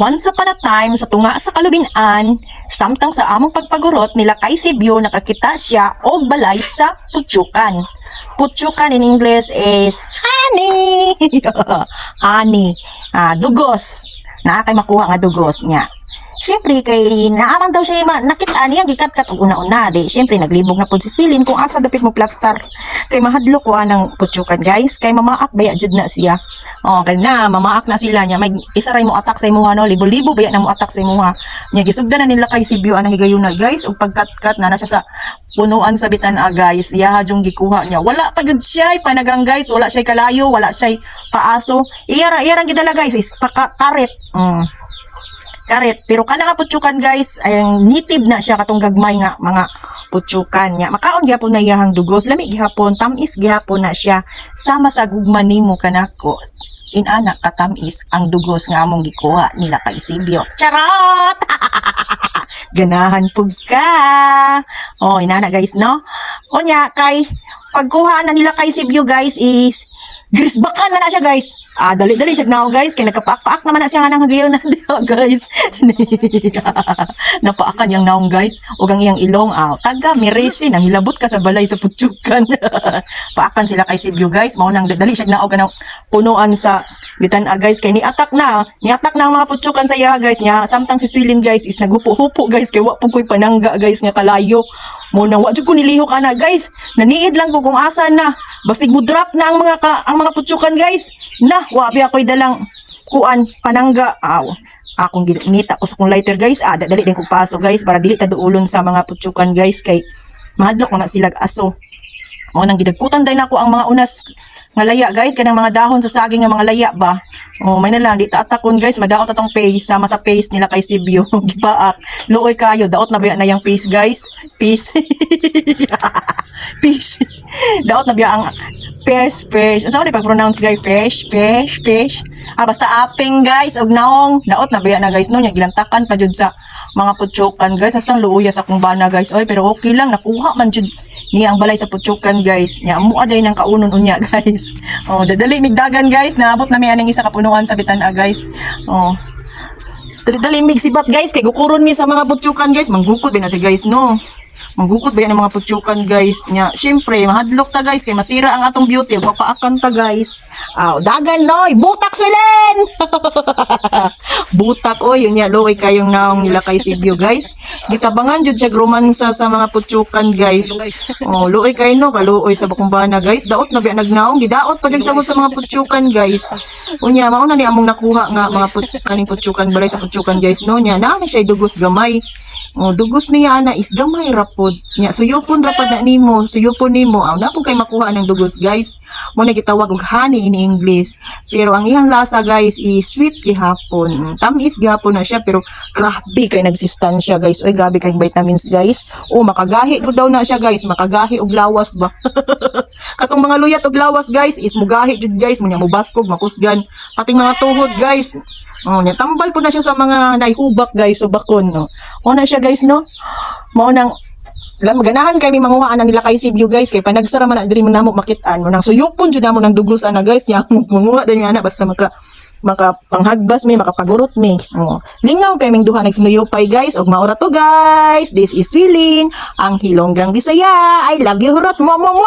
Once upon a time, sa tunga sa kalubinan, samtang sa among pagpagurot nila kay Sibyo, nakakita siya og balay sa putsukan. Putsukan in English is honey. honey. Ah, dugos. Kay makuha nga dugos niya. Siyempre, kay naaman daw siya ma- nakita niya, gikat-kat og una-una. Di, siyempre, naglibog na po si Swilin kung asa dapit mo plastar. Kay mahadlo ko anang putsukan, guys. Kay mamaak baya jud na siya. O, kay na, mamaak na sila niya. May isa ray mo atak sa imuha, no? Libo-libo baya na mo atak sa imuha. Niya, gisugdan na nila kay Sibyo anang higayuna, guys. O pagkat-kat na na siya sa punuan sa bitan ah, guys. Iya yung gikuha niya. Wala pa gud siya panagang guys. Wala siya kalayo, wala siya paaso. Iyara, iyara gidala guys is pakakaret. Mm karet. Pero kana nga putsukan guys, ay nitib na siya katong gagmay nga mga putsukan niya. Makaon gyapon na iyahang dugos, lami gihapon, tamis gihapon na siya. Sama sa gugma nimo kanako. Inana katamis ang dugos nga among gikuha nila kay Sibyo. Charot! Ganahan pug ka. Oh, inana guys, no? Onya kay pagkuha na nila kay Sibyo guys is Grisbakan na na siya guys. Ah, dali-dali siya now guys. Kaya nagkapaak-paak naman na siya nga nang hagayon na diha guys. Napaakan yung naong guys. O ang iyang ilong. Ah, taga, miresi. Nang hilabot ka sa balay sa putsukan. Paakan sila kay Sibyo guys. Mao nang dali siya naog kanang punuan sa bitan ah, guys. Kaya ni-attack na. Ni-attack na ang mga putsukan sa iya guys. Nya, samtang si Swilin guys is naghupo-hupo guys. Kaya wapong ko'y panangga guys nga kalayo. Mo nang wa jud ko niliho kana guys. Naniid lang ko kung asa na. Basig mo drop na ang mga ka, ang mga putsukan guys. Na, wa biya ko'y dalang kuan panangga. Aw. Akong ginita ko sa kong lighter guys. Ah, dali din kong paso guys para dili ta duulon sa mga putsukan guys kay mahadlok na sila aso. O nang gidagkutan day nako ang mga unas nga laya guys kanang mga dahon sa saging nga mga laya ba. O may na lang di ta atakon guys madaot atong paste sama sa paste nila kay Sibyo. Gipaak. Luoy kayo daot na ba na yang paste guys? Paste. fish. Daot na biya ang fish. Unsa ko di pag-pronounce guys? Fish, fish, fish. Ah, basta aping guys, og naong. Daot na biya na guys no, nya gilantakan pa jud sa mga putsukan guys. Hastang luuya sa kung bana guys. Oy, pero okay lang nakuha man jud niya ang balay sa putsukan guys. Nya amo aday nang kaunon unya guys. Oh, dadali migdagan guys. Naabot na mi aning isa ka punuan sa bitan-a guys. Oh. Dali-dali mig sibat guys kay gukuron mi sa mga putsukan guys. Manggukod na si guys no. Manggukot ba yan ng mga putsukan guys? Nya syempre mahadlok ta guys. Kay masira ang atong beauty. Mapaakan ta guys. Aw dagan noy! Butak silen butak oy yun nya loy kayong naong nila kay Sibyo guys gitabangan jud siya romansa sa mga putsukan guys oh loy kay no kaluoy sa bakumbana guys daot na ba nagnaong gidaot pa jud sabot sa mga putsukan guys unya mao na ni among nakuha nga mga put kaning putsukan balay sa putsukan guys no nya na siya dugos gamay Oh, dugos niya na is gamay rapod. Nya suyupon rapod na nimo, suyupon nimo. Aw na po kay makuha ng dugos, guys. Mo na gitawag og honey in English. Pero ang iyang lasa, guys, is sweet gihapon. Tamis gihapon na siya pero grabe kay nagsistansya, guys. Oy, grabe kay vitamins, guys. Oh, makagahi ko daw na siya, guys. Makagahi og lawas ba. Katong mga luyat og lawas, guys, is mugahi jud, guys. Munya mubaskog, makusgan. Pating mga tuhod, guys. Oh, nya tambal po na siya sa mga naihubak guys o bakon no. O na siya guys no. Mao nang Alam, ganahan kay may manguhaan ang nila kay Sibyo guys kay panagsara man na diri mo namo makitaan mo nang suyupon jud namo nang dugos ana guys nya manguha din ana basta maka maka panghagbas may makapagurot may oh. lingaw kay ming duha nagsinuyupay guys. Og maura to guys. This is Willing ang hilonggang Bisaya. I love you hurot. Mo mo mo